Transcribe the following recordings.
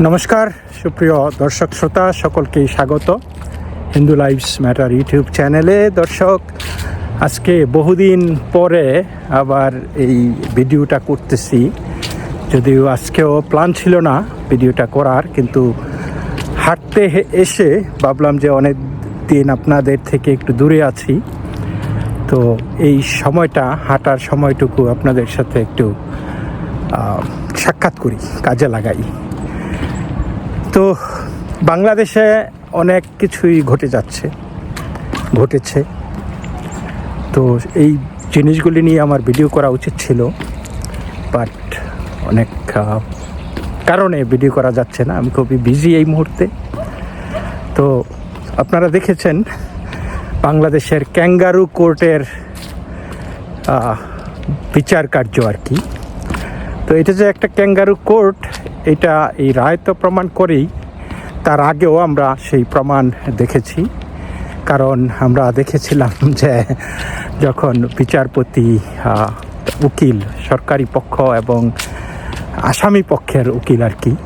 নমস্কার, সুপ্রিয় দর্শক শ্রোতা সকলকেই স্বাগত। হিন্দু লাইভস ম্যাটার ইউটিউব চ্যানেলে। দর্শক, আজকে বহুদিন পরে আবার এই ভিডিওটা করতেছি। যদিও আজকেও প্ল্যান ছিল না ভিডিওটা করার, কিন্তু হাঁটতে এসে ভাবলাম যে অনেক দিন আপনাদের থেকে একটু দূরে আছি। তো এই সময়টা, হাঁটার সময়টুকু আপনাদের সাথে একটু সাক্ষাৎ করি, কাজে লাগাই। তো বাংলাদেশে অনেক কিছুই ঘটে যাচ্ছে, ঘটেছে। তো এই জিনিসগুলি নিয়ে আমার ভিডিও করা উচিত ছিল বাট অনেক কারণে ভিডিও করা যাচ্ছে না। আমি খুবই বিজি এই মুহূর্তে। তো আপনারা দেখেছেন, বাংলাদেশের ক্যাঙ্গারু কোর্টের বিচার কার্য আর কি। তো এটা যে একটা ক্যাঙ্গারু কোর্ট এটা এই রায় তো প্রমাণ করেই, তার আগেও আমরা সেই প্রমাণ দেখেছি। কারণ আমরা দেখেছিলাম যে যখন বিচারপতি উকিল, সরকারি পক্ষ এবং আসামি পক্ষের উকিল আর কি,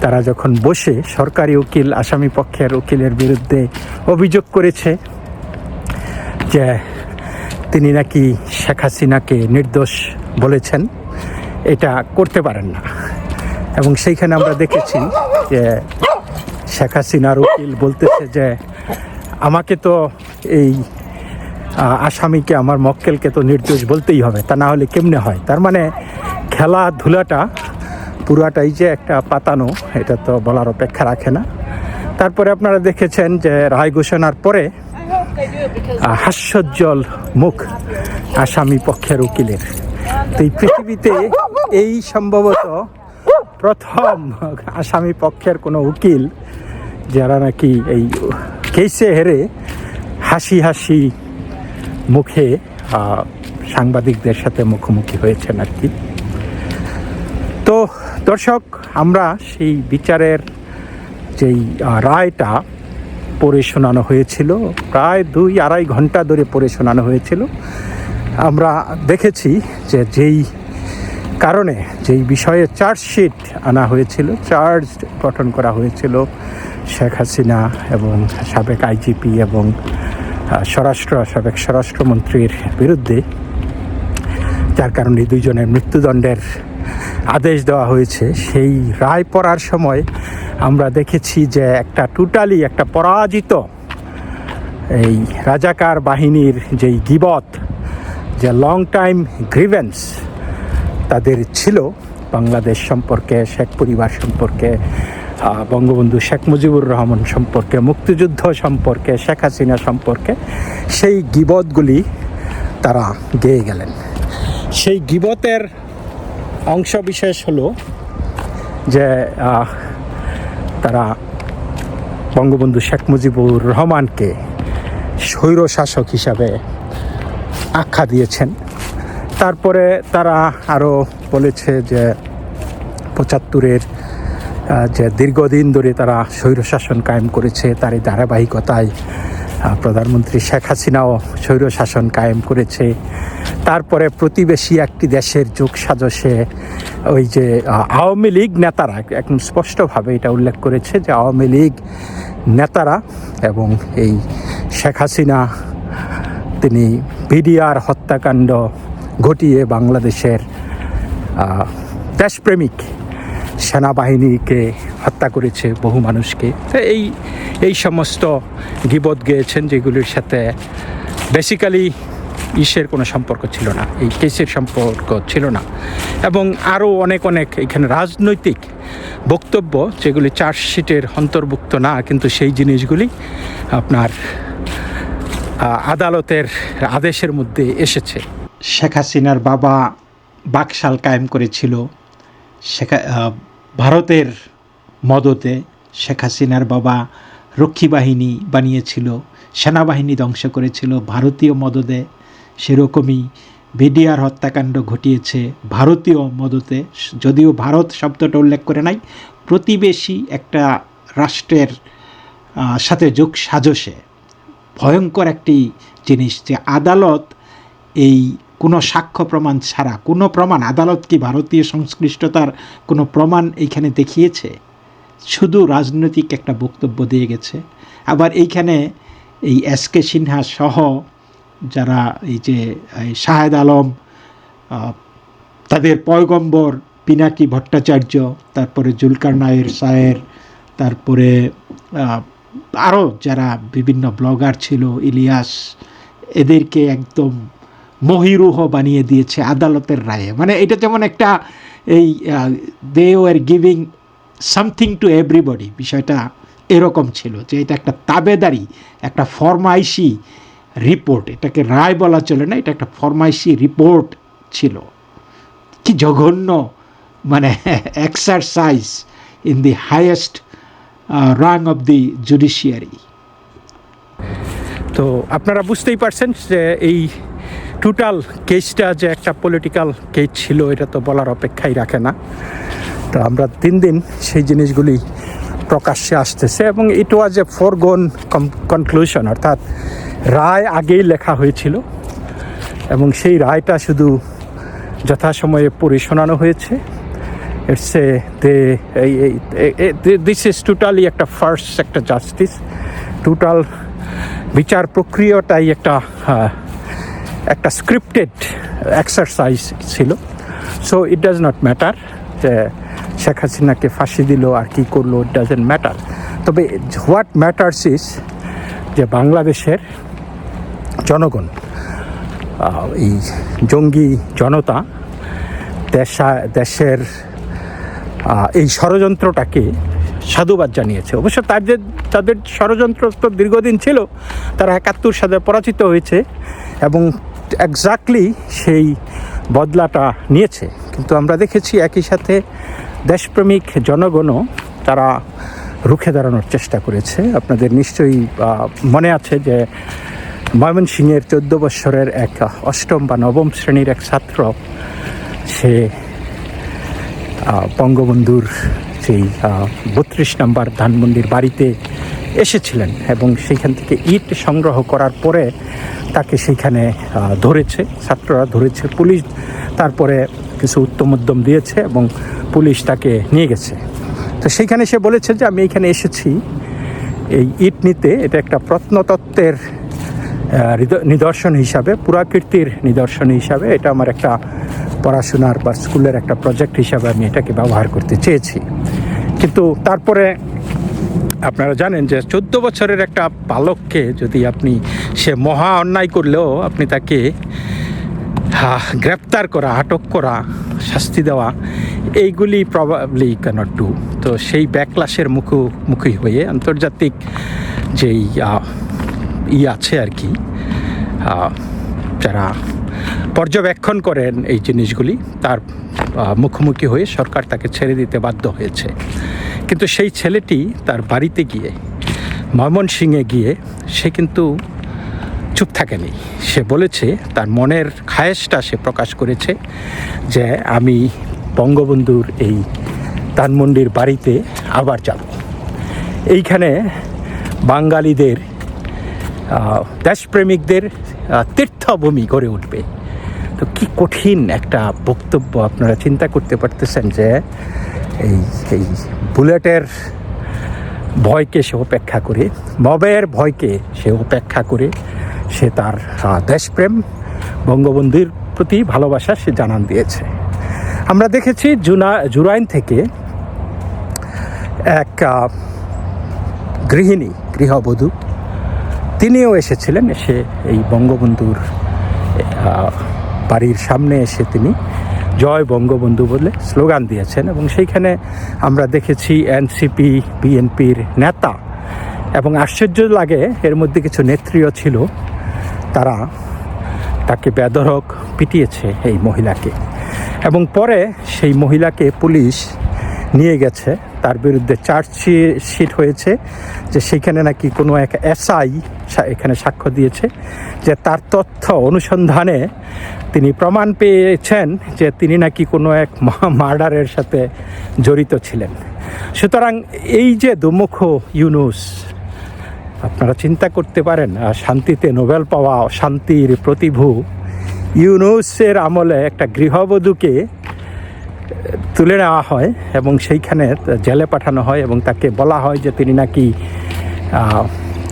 তারা যখন বসে সরকারি উকিল, আসামি পক্ষের উকিলের বিরুদ্ধে অভিযোগ করেছে যে তিনি নাকি শেখ হাসিনাকে নির্দোষ বলেছেন, এটা করতে পারেন না। এবং সেইখানে আমরা দেখেছি যে শেখ হাসিনার উকিল বলতেছে যে, আমাকে তো এই আসামিকে, আমার মক্কেলকে তো নির্দোষ বলতেই হবে, তা না হলে কেমনে হয়? তার মানে খেলাধুলাটা পুরাটাই যে একটা পাতানো, এটা তো বলার অপেক্ষা রাখে না। তারপরে আপনারা দেখেছেন যে রায় ঘোষণার পরে হাস্যজ্জ্বল মুখ আসামি পক্ষের উকিলের। তো এই পৃথিবীতে এই সম্ভবত প্রথম আসামি পক্ষের কোনো উকিল যারা নাকি এই কেসে হেরে হাসি হাসি মুখে সাংবাদিকদের সাথে মুখোমুখি হয়েছেন আর কি। তো দর্শক, আমরা সেই বিচারের যেই রায়টা পড়ে শোনানো হয়েছিল, প্রায় দুই আড়াই ঘণ্টা ধরে পড়ে শোনানো হয়েছিল। আমরা দেখেছি যে যেই কারণে যেই বিষয়ে চার্জশিট আনা হয়েছিল, চার্জ গঠন করা হয়েছিল শেখ হাসিনা এবং সাবেক আইজিপি এবং স্বরাষ্ট্র, সাবেক স্বরাষ্ট্রমন্ত্রীর বিরুদ্ধে। যার কারণে দুইজনের মৃত্যুদণ্ডের আদেশ দেওয়া হয়েছে। সেই রায় পড়ার সময় আমরা দেখেছি যে একটা টোটালি একটা পরাজিত এই রাজাকার বাহিনীর যেই গিবত, যে লং টাইম গ্রিভেন্স তাদের ছিল। বাংলাদেশ সম্পর্কে, শেখ পরিবার সম্পর্কে বঙ্গবন্ধু শেখ মুজিবুর রহমান সম্পর্কে, মুক্তিযুদ্ধ সম্পর্কে, শেখ হাসিনা সম্পর্কে, সেই গিবতগুলি তারা গেয়ে গেলেন। সেই গিবতের অংশ বিশেষ হলো যে তারা বঙ্গবন্ধু শেখ মুজিবুর রহমানকে স্বৈর শাসক হিসাবে আখ্যা দিয়েছেন। তারপরে তারা আরও বলেছে যে পঁচাত্তরের যে দীর্ঘদিন ধরে তারা স্বৈরশাসন কায়েম করেছে তার এই ধারাবাহিকতায় প্রধানমন্ত্রী শেখ হাসিনাও স্বৈরশাসন কায়েম করেছে। তারপরে প্রতিবেশী একটি দেশের যোগ সাজসে ওই যে আওয়ামী লীগ নেতারা একদম স্পষ্টভাবে এটা উল্লেখ করেছে যে আওয়ামী লীগ নেতারা এবং এই শেখ হাসিনা, তিনি বিডিআর হত্যাকাণ্ড ঘটিয়ে বাংলাদেশের দেশপ্রেমিক সেনাবাহিনীকে হত্যা করেছে বহু মানুষকে। তো এই এই সমস্ত গিবত গেয়েছেন যেগুলির সাথে বেসিক্যালি ইসের কোনো সম্পর্ক ছিল না, এই কেসের সম্পর্ক ছিল না। এবং আরও অনেক অনেক এখানে রাজনৈতিক বক্তব্য যেগুলি চার্জশিটের অন্তর্ভুক্ত না, কিন্তু সেই জিনিসগুলি আপনার আদালতের আদেশের মধ্যে এসেছে। শেখ হাসিনার বাবা বাকশাল কায়েম করেছিল শেখ ভারতের মদতে শেখ হাসিনার বাবা রক্ষী বাহিনী বানিয়েছিল, সেনাবাহিনী ধ্বংস করেছিল, ভারতীয় মদদে সেরকমই বিডিআর হত্যাকাণ্ড ঘটিয়েছে, ভারতীয় মদতে, যদিও ভারত শব্দটা উল্লেখ করে নাই, প্রতিবেশী একটা রাষ্ট্রের সাথে যোগ সাজসে। ভয়ঙ্কর একটি জিনিস যে আদালত এই কোনো সাক্ষ্য প্রমাণ ছাড়া, কোনো প্রমাণ, আদালত কি ভারতীয় সংশ্লিষ্টতার কোনো প্রমাণ এইখানে দেখিয়েছে? শুধু রাজনৈতিক একটা বক্তব্য দিয়ে গেছে। আবার এইখানে এই এস কে সিনহা সহ যারা এই যে শাহেদ আলম তাদের পয়গম্বর পিনাকি ভট্টাচার্য, তারপরে জুলকার নায়ের সায়ের তারপরে আরও যারা বিভিন্ন ব্লগার ছিল, ইলিয়াস, এদেরকে একদম মহিরুহ বানিয়ে দিয়েছে আদালতের রায়ে। মানে এটা যেমন একটা এই they were giving something to everybody বিষয়টা এরকম ছিল যে এটা একটা তাবেদারি, একটা ফরমাইশি রিপোর্ট এটাকে রায় বলা চলে না, এটা একটা ফরমাইশি রিপোর্ট ছিল। কি জঘন্য মানে exercise in the highest rung of the judiciary তো আপনারা বুঝতেই পারছেন যে এই টোটাল কেসটা যে একটা পলিটিক্যাল কেস ছিল এটা তো বলার অপেক্ষাই রাখে না। তো আমরা দিন দিন সেই জিনিসগুলি প্রকাশ্যে আসতেছে এবং ইট ওয়াজ এ ফোরগোন কনক্লুশন অর্থাৎ রায় আগেই লেখা হয়েছিল এবং সেই রায়টা শুধু যথাসময়ে পড়ে শোনানো হয়েছে it's a this is totally একটা ফার্স্ট একটা জাস্টিস টোটাল বিচার প্রক্রিয়াটাই একটা আহ, একটা স্ক্রিপ্টেড এক্সারসাইজ ছিল। So it does not matter যে শেখ হাসিনাকে ফাঁসি দিল আর কি করল ইট ডাজেন্ট ম্যাটার তবে হোয়াট ম্যাটার্স ইজ যে বাংলাদেশের জনগণ এই জঙ্গি জনতা দেশা, দেশের এই ষড়যন্ত্রটাকে সাধুবাদ জানিয়েছে। অবশ্য তাদের তাদের ষড়যন্ত্র তো দীর্ঘদিন ছিল, তারা একাত্তর সালে পরাজিত হয়েছে এবং এক্স্যাক্টলি সেই বদলাটা নিয়েছে। কিন্তু আমরা দেখেছি একই সাথে দেশপ্রেমিক জনগণও তারা রুখে দাঁড়ানোর চেষ্টা করেছে। আপনাদের নিশ্চয়ই মনে আছে যে ময়মনসিংহের চোদ্দ বৎসরের এক অষ্টম বা নবম শ্রেণির এক ছাত্র, সে বঙ্গবন্ধুর সেই বত্রিশ নম্বর ধানমন্ডির বাড়িতে এসেছিলেন এবং সেইখান থেকে ইট সংগ্রহ করার পরে তাকে সেইখানে ধরেছে, ছাত্ররা ধরেছে, পুলিশ তারপরে কিছু উত্তম উদ্যম দিয়েছে এবং পুলিশ তাকে নিয়ে গেছে। তো সেইখানে সে বলেছে যে, আমি এখানে এসেছি, এই ইট নিতে, এটা একটা প্রত্নতত্ত্বের নিদর্শন হিসাবে পুরাকীর্তির নিদর্শন হিসাবে, এটা আমার একটা পড়াশোনার বা স্কুলের একটা প্রজেক্ট হিসাবে আমি এটাকে ব্যবহার করতে চেয়েছি। কিন্তু তারপরে আপনারা জানেন যে চোদ্দ বছরের একটা বালককে যদি আপনি সে মহা অন্যায় করলেও আপনি তাকে গ্রেপ্তার করা, আটক করা, শাস্তি দেওয়া, এইগুলি প্রবাবলি ক্যানট ডু তো সেই ব্যাকলাসের মুখোমুখি হয়ে আন্তর্জাতিক যেই ই আছে আর কি যারা পর্যবেক্ষণ করেন এই জিনিসগুলি, তার মুখোমুখি হয়ে সরকার তাকে ছেড়ে দিতে বাধ্য হয়েছে। কিন্তু সেই ছেলেটি তার বাড়িতে গিয়ে, ময়মনসিংহে গিয়ে, সে কিন্তু চুপ থাকেনি। সে বলেছে, তার মনের খায়েশটা সে প্রকাশ করেছে যে, আমি বঙ্গবন্ধুর এই ধানমন্ডির বাড়িতে আবার যাব। এইখানে বাঙালিদের দেশপ্রেমিকদের তীর্থভূমি গড়ে উঠবে। তো কি কঠিন একটা বক্তব্য আপনারা চিন্তা করতে পারতেছেন যে এই এই বুলেটের ভয়কে সে উপেক্ষা করে, মবের ভয়কে সে উপেক্ষা করে সে তার দেশপ্রেম, বঙ্গবন্ধুর প্রতি ভালোবাসা সে জানান দিয়েছে। আমরা দেখেছি জুনা, জুরাইন থেকে এক গৃহিণী, গৃহবধূ, তিনিও এসেছিলেন, এসে এই বঙ্গবন্ধুর বাড়ির সামনে এসে তিনি জয় বঙ্গবন্ধু বলে স্লোগান দিয়েছেন এবং সেইখানে আমরা দেখেছি এনসিপি, বিএনপির নেতা। এবং আশ্চর্য লাগে, এর মধ্যে কিছু নেত্রীও ছিল, তারা তাকে বেদরক পিটিয়েছে এই মহিলাকে। এবং পরে সেই মহিলাকে পুলিশ নিয়ে গেছে। তার বিরুদ্ধে চার্জশিট হয়েছে যে সেখানে নাকি কোনো এক এসআই এখানে সাক্ষ্য দিয়েছে যে তার তথ্য অনুসন্ধানে তিনি প্রমাণ পেয়েছেন যে তিনি নাকি কোনো এক মার্ডারের সাথে জড়িত ছিলেন। সুতরাং এই যে দুমুখ ইউনুস, আপনারা চিন্তা করতে পারেন শান্তিতে নোবেল পাওয়া, শান্তির প্রতিভূ ইউনুসের আমলে একটা গৃহবধূকে তুলে নেওয়া হয় এবং সেইখানে জেলে পাঠানো হয় এবং তাকে বলা হয় যে তিনি নাকি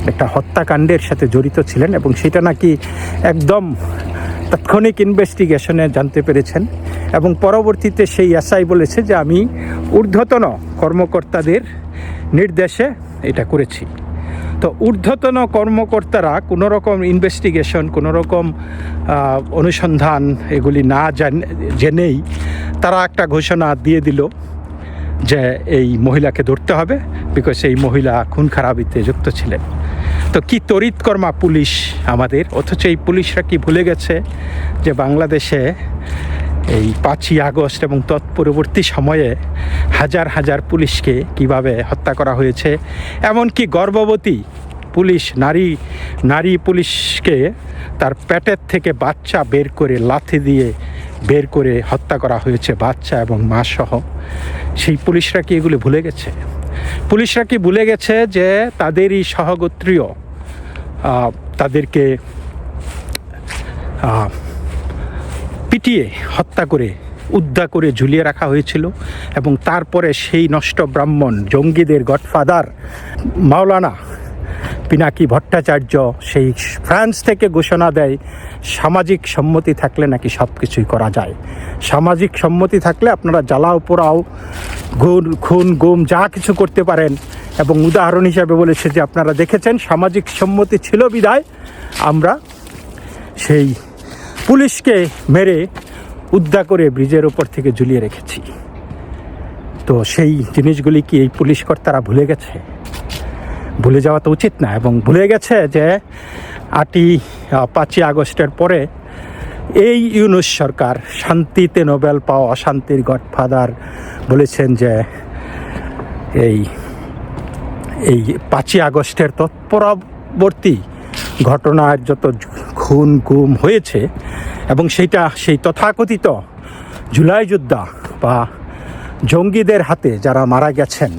একটা হত্যাকাণ্ডের সাথে জড়িত ছিলেন এবং সেটা নাকি একদম তাৎক্ষণিক ইনভেস্টিগেশনে জানতে পেরেছেন। এবং পরবর্তীতে সেই এসআই বলেছে যে আমি ঊর্ধ্বতন কর্মকর্তাদের নির্দেশে এটা করেছি। তো ঊর্ধ্বতন কর্মকর্তারা কোনো রকম ইনভেস্টিগেশন কোনো রকম অনুসন্ধান এগুলি না জেনেই তারা একটা ঘোষণা দিয়ে দিল যে এই মহিলাকে ধরতে হবে বিকজ এই মহিলা খুন খারাপিতে যুক্ত ছিলেন। তো কি তড়িৎকর্মা পুলিশ আমাদের? অথচ এই পুলিশরা কি ভুলে গেছে যে বাংলাদেশে এই পাঁচই আগস্ট এবং তৎপরবর্তী সময়ে হাজার হাজার পুলিশকে কীভাবে হত্যা করা হয়েছে, এমনকি গর্ভবতী পুলিশ, নারী নারী পুলিশকে তার পেটের থেকে বাচ্চা বের করে লাথি দিয়ে বের করে হত্যা করা হয়েছে, বাচ্চা এবং মা সহ। সেই পুলিশরা কি এগুলি ভুলে গেছে? পুলিশরা কি ভুলে গেছে যে তাদেরই সহগোত্রীয় তাদেরকে পিটিয়ে হত্যা করে, উদ্ধার করে ঝুলিয়ে রাখা হয়েছিল এবং তারপরে সেই নষ্ট ব্রাহ্মণ জঙ্গিদের গডফাদার মাওলানা পিনাকি ভট্টাচার্য সেই ফ্রান্স থেকে ঘোষণা দেয়, সামাজিক সম্মতি থাকলে নাকি সব কিছুই করা যায়। সামাজিক সম্মতি থাকলে আপনারা জ্বালাও, পোড়াও গুণ খুন, গুম, যা কিছু করতে পারেন এবং উদাহরণ হিসাবে বলেছে যে আপনারা দেখেছেন, সামাজিক সম্মতি ছিল বিদায় আমরা সেই পুলিশকে মেরে উদ্ধার করে ব্রিজের ওপর থেকে ঝুলিয়ে রেখেছি। তো সেই জিনিসগুলি কি এই পুলিশ কর্তারা ভুলে গেছে? ভুলে যাওয়া তো উচিত না এবং ভুলে গেছে যে আটই পাঁচই আগস্টের পরে এই ইউনুস সরকার শান্তিতে নোবেল পাওয়া অশান্তির গডফাদার বলেছেন যে এই এই পাঁচই আগস্টের তৎপরবর্তী ঘটনার যত খুন গুম হয়েছে এবং সেইটা সেই তথাকথিত জুলাই যোদ্ধা বা জঙ্গিদের হাতে যারা মারা গেছেন,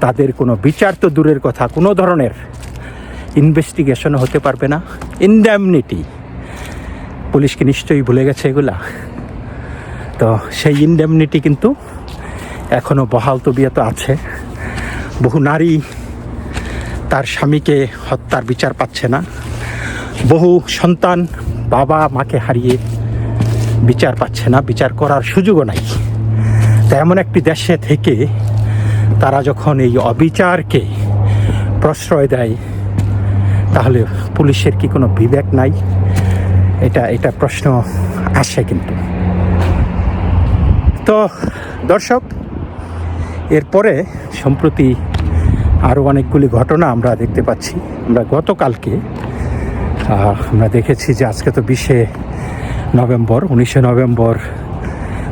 তাদের কোনো বিচার তো দূরের কথা, কোনো ধরনের ইনভেস্টিগেশন হতে পারবে না। ইনড্যামনিটি পুলিশকে নিশ্চয়ই ভুলে গেছে এগুলা। তো সেই ইনডেমনিটি কিন্তু এখনও বহাল তবিয়ত আছে। বহু নারী তার স্বামীকে হত্যার বিচার পাচ্ছে না। বহু সন্তান বাবা মাকে হারিয়ে বিচার পাচ্ছে না, বিচার করার সুযোগও নাই। তা এমন একটি দেশে থেকে তারা যখন এই অবিচারকে প্রশ্রয় দেয়, তাহলে পুলিশের কি কোনো বিবেক নাই? এটা এটা প্রশ্ন আসে কিন্তু। তো দর্শক, এরপরে সম্প্রতি আরও অনেকগুলি ঘটনা আমরা দেখতে পাচ্ছি। আমরা গতকালকে আমরা দেখেছি যে আজকে তো বিশে নভেম্বর, উনিশে নভেম্বর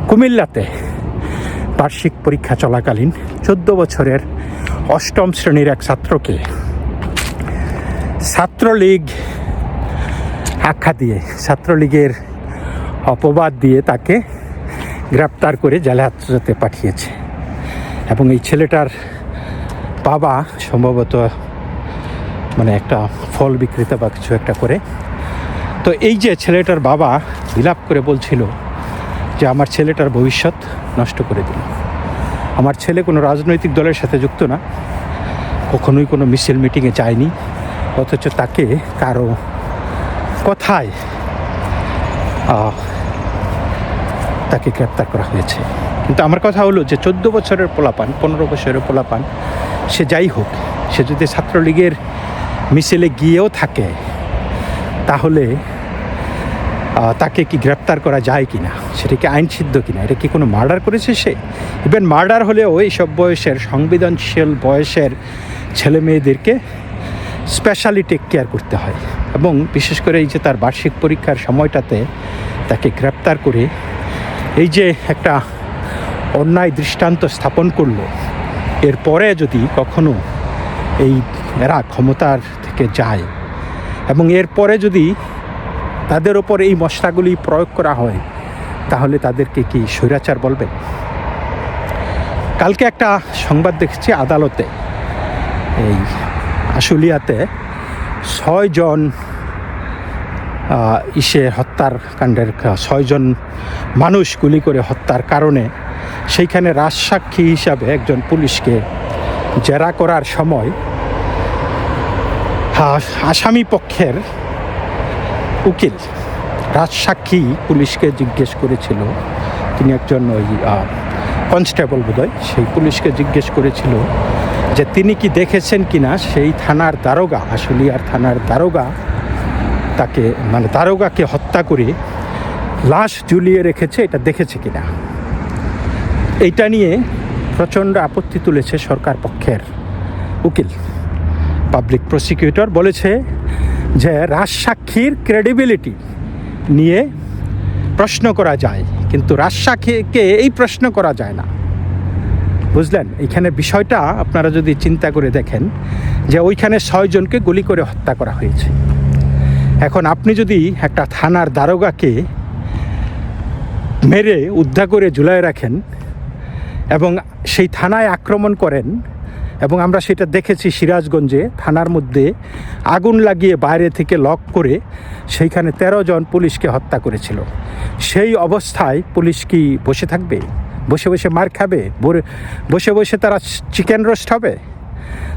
কুমিল্লাতে বার্ষিক পরীক্ষা চলাকালীন চোদ্দ বছরের অষ্টম শ্রেণির এক ছাত্রকে ছাত্রলীগ আখ্যা দিয়ে, ছাত্রলীগের অপবাদ দিয়ে তাকে গ্রেপ্তার করে জেলা পাঠিয়েছে। এবং এই ছেলেটার বাবা সম্ভবত মানে একটা ফল বিক্রেতা বা কিছু একটা করে। তো এই যে ছেলেটার বাবা বিলাপ করে বলছিল যে, আমার ছেলেটার ভবিষ্যৎ নষ্ট করে দিল আমার ছেলে কোনো রাজনৈতিক দলের সাথে যুক্ত না। কখনোই কোনো মিছিল মিটিংয়ে যায়নি। অথচ তাকে কারও কথায় তাকে গ্রেপ্তার করা হয়েছে। কিন্তু আমার কথা হলো যে, চোদ্দ বছরের পোলাপান, পনেরো বছরের পোলাপান, সে যাই হোক, সে যদি ছাত্রলীগের মিছিলে গিয়েও থাকে, তাহলে তাকে কি গ্রেপ্তার করা যায় কি না সেটা কি আইন সিদ্ধ কিনা? এটা কি কোনো মার্ডার করেছে সে? ইভেন মার্ডার হলেও এইসব বয়সের, সংবেদনশীল বয়সের ছেলে মেয়েদেরকে স্পেশালি টেক কেয়ার করতে হয়। এবং বিশেষ করে এই যে তার বার্ষিক পরীক্ষার সময়টাতে তাকে গ্রেপ্তার করে এই যে একটা অন্যায় দৃষ্টান্ত স্থাপন করল, এরপরে যদি কখনো এই এরা ক্ষমতার থেকে যায়। এবং এরপরে যদি তাদের ওপর এই মশলাগুলি প্রয়োগ করা হয়, তাহলে তাদেরকে কি স্বৈরাচার বলবে? কালকে একটা সংবাদ দেখেছি আদালতে। এই আশুলিয়াতে ছয়জন ইসে হত্যার কাণ্ডের ছয়জন মানুষ গুলি করে হত্যার কারণে সেইখানে রাজসাক্ষী হিসাবে একজন পুলিশকে জেরা করার সময় আসামি পক্ষের উকিল, রাজসাক্ষী পুলিশকে জিজ্ঞেস করেছিল। তিনি একজন ওই কনস্টেবল বোধহয়, সেই পুলিশকে জিজ্ঞেস করেছিল যে তিনি কি দেখেছেন কিনা? সেই থানার দারোগা, আশুলিয়ার থানার দারোগা তাকে মানে দারোগাকে হত্যা করে লাশ ঝুলিয়ে রেখেছে, এটা দেখেছে কি না এইটা নিয়ে প্রচণ্ড আপত্তি তুলেছে সরকার পক্ষের উকিল। পাবলিক প্রসিকিউটর বলেছে যে রাজসাক্ষীর ক্রেডিবিলিটি নিয়ে প্রশ্ন করা যায়, কিন্তু রাজসাক্ষীকে এই প্রশ্ন করা যায় না। বুঝলেন? এইখানে বিষয়টা আপনারা যদি চিন্তা করে দেখেন যে ওইখানে ছয়জনকে গুলি করে হত্যা করা হয়েছে। এখন আপনি যদি একটা থানার দারোগাকে মেরে উদ্ধার করে ঝুলায় রাখেন এবং সেই থানায় আক্রমণ করেন এবং আমরা সেটা দেখেছি সিরাজগঞ্জে, থানার মধ্যে আগুন লাগিয়ে বাইরে থেকে লক করে সেইখানে তেরো জন পুলিশকে হত্যা করেছিল। সেই অবস্থায় পুলিশ কি বসে থাকবে? বসে বসে মার খাবে? বসে বসে তারা চিকেন রোস্ট হবে?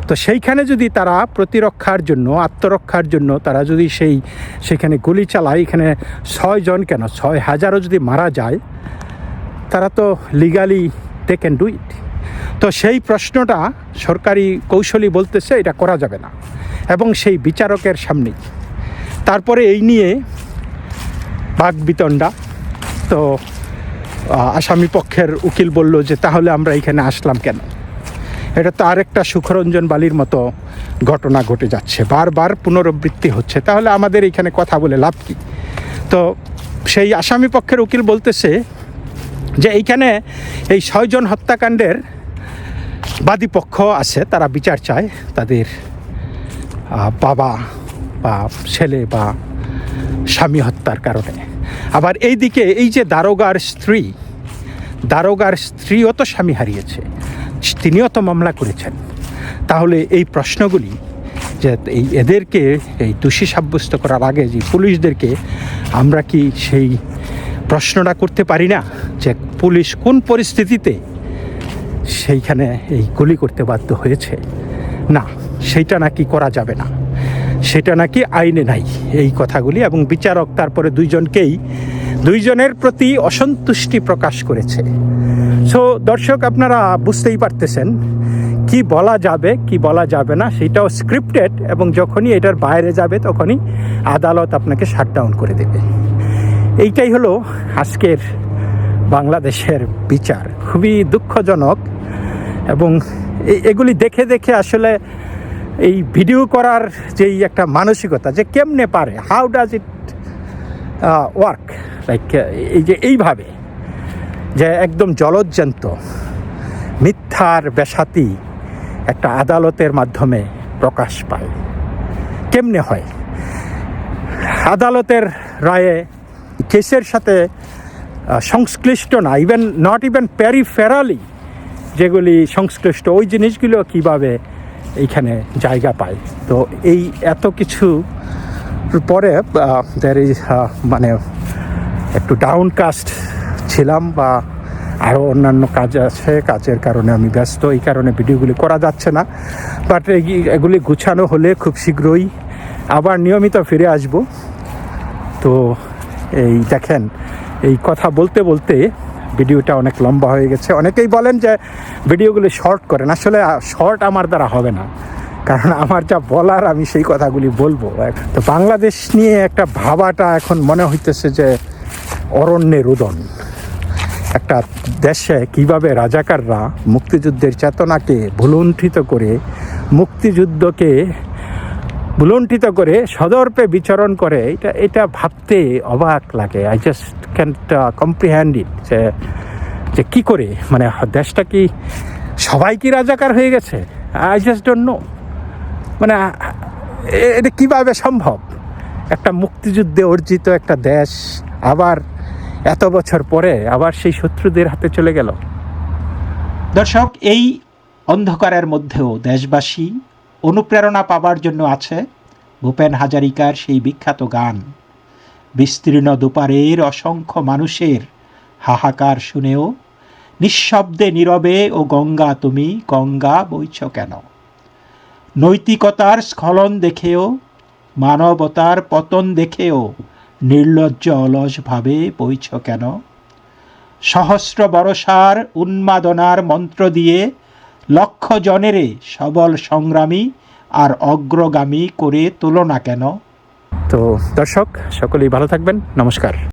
তো সেইখানে যদি তারা প্রতিরক্ষার জন্য, আত্মরক্ষার জন্য তারা যদি সেই, সেখানে গুলি চালায়, এখানে ছয় জন কেন? ছয় হাজারও যদি মারা যায়, তারা তো legally they can do it তো সেই প্রশ্নটা সরকারি কৌশলী বলতেছে এটা করা যাবে না। এবং সেই বিচারকের সামনেই তারপরে এই নিয়ে বাঘ বিতণ্ডা। তো আসামি পক্ষের উকিল বলল যে, তাহলে আমরা এখানে আসলাম কেন? এটা তো আরেকটা সুখরঞ্জন বালির মতো ঘটনা ঘটে যাচ্ছে। বারবার পুনরাবৃত্তি হচ্ছে। তাহলে আমাদের এখানে কথা বলে লাভ কী? তো, সেই আসামি পক্ষের উকিল বলতেছে যে, এইখানে এই ছয়জন হত্যাকাণ্ডের বাদী পক্ষ আছে, তারা বিচার চায় তাদের বাবা বা ছেলে বা স্বামী হত্যার কারণে। আবার এইদিকে এই যে দারোগার স্ত্রী, দারোগার স্ত্রীও তো স্বামী হারিয়েছে, তিনিও তো মামলা করেছেন। তাহলে এই প্রশ্নগুলি যে এই এদেরকে এই দোষী সাব্যস্ত করার আগে যে পুলিশদেরকে আমরা কি সেই প্রশ্নটা করতে পারি না যে পুলিশ কোন পরিস্থিতিতে সেইখানে এই গুলি করতে বাধ্য হয়েছে। না, সেইটা নাকি করা যাবে না। সেটা নাকি আইনে নাই এই কথাগুলি এবং বিচারক তারপরে দুইজনকেই, দুইজনের প্রতি অসন্তুষ্টি প্রকাশ করেছে। সো দর্শক, আপনারা বুঝতেই পারতেছেন কি বলা যাবে, কি বলা যাবে না, সেটাও স্ক্রিপ্টেড এবং যখনই এটার বাইরে যাবে তখনই আদালত আপনাকে শাটডাউন করে দেবে। এইটাই হলো আজকের বাংলাদেশের বিচার। খুবই দুঃখজনক এবং এগুলি দেখে দেখে আসলে এই ভিডিও করার যেই একটা মানসিকতা যে কেমনে পারে how does it work like এই যে এইভাবে যে একদম জলজ্জান্ত, মিথ্যার বেসাতি একটা আদালতের মাধ্যমে প্রকাশ পায়। কেমনে হয়? আদালতের রায়ে কেসের সাথে সংশ্লিষ্ট না ইভেন নট ইভেন প্যারিফেরালি যেগুলি সংশ্লিষ্ট, ওই জিনিসগুলো কীভাবে এইখানে জায়গা পায়? তো এই এত কিছু পরে দের ইজ মানে একটু ডাউনকাস্ট ছিলাম বা আরও অন্যান্য কাজ আছে, কাজের কারণে আমি ব্যস্ত, এই কারণে ভিডিওগুলি করা যাচ্ছে না। বাট এগুলি গুছানো হলে খুব শীঘ্রই আবার নিয়মিত ফিরে আসব। তো এই দেখেন, এই কথা বলতে বলতে ভিডিওটা অনেক লম্বা হয়ে গেছে। অনেকেই বলেন যে ভিডিওগুলি শর্ট করেন। আসলে শর্ট আমার দ্বারা হবে না। কারণ আমার যা বলার, আমি সেই কথাগুলি বলব। তো বাংলাদেশ নিয়ে একটা ভাবাটা এখন মনে হইতেছে যে অরণ্যের উদন। একটা দেশে কীভাবে রাজাকাররা মুক্তিযুদ্ধের চেতনাকে ভুলুণ্ঠিত করে মুক্তিযুদ্ধকে ভুলুণ্ঠিত করে সদর্পে বিচরণ করে, এটা এটা ভাবতে অবাক লাগে। I just can comprehend it যে যে কী করে? মানে দেশটা কি, সবাই কি রাজাকার হয়ে গেছে? আই জাস্ট ডোন্ট নো মানে এটা কীভাবে সম্ভব? একটা মুক্তিযুদ্ধে অর্জিত একটা দেশ আবার এত বছর পরে আবার সেই শত্রুদের হাতে চলে গেল। দর্শক, এই অন্ধকারের মধ্যেও দেশবাসী অনুপ্রেরণা পাবার জন্য আছে ভূপেন হাজারিকার সেই বিখ্যাত গান। বিস্তীর্ণ দুপারের অসংখ্য মানুষের হাহাকার শুনেও, নিঃশব্দে নীরবে, ও গঙ্গা, তুমি গঙ্গা, বইছ কেন? নৈতিকতার স্খলন দেখেও, মানবতার পতন দেখেও, নির্লজ্জ অলস ভাবে বইছ কেন? সহস্র বরসার উন্মাদনার মন্ত্র দিয়ে লক্ষ জনেরে সবল সংগ্রামী আর অগ্রগামী করে তোলো না কেন? তো দর্শক, সকলেই ভালো থাকবেন। নমস্কার।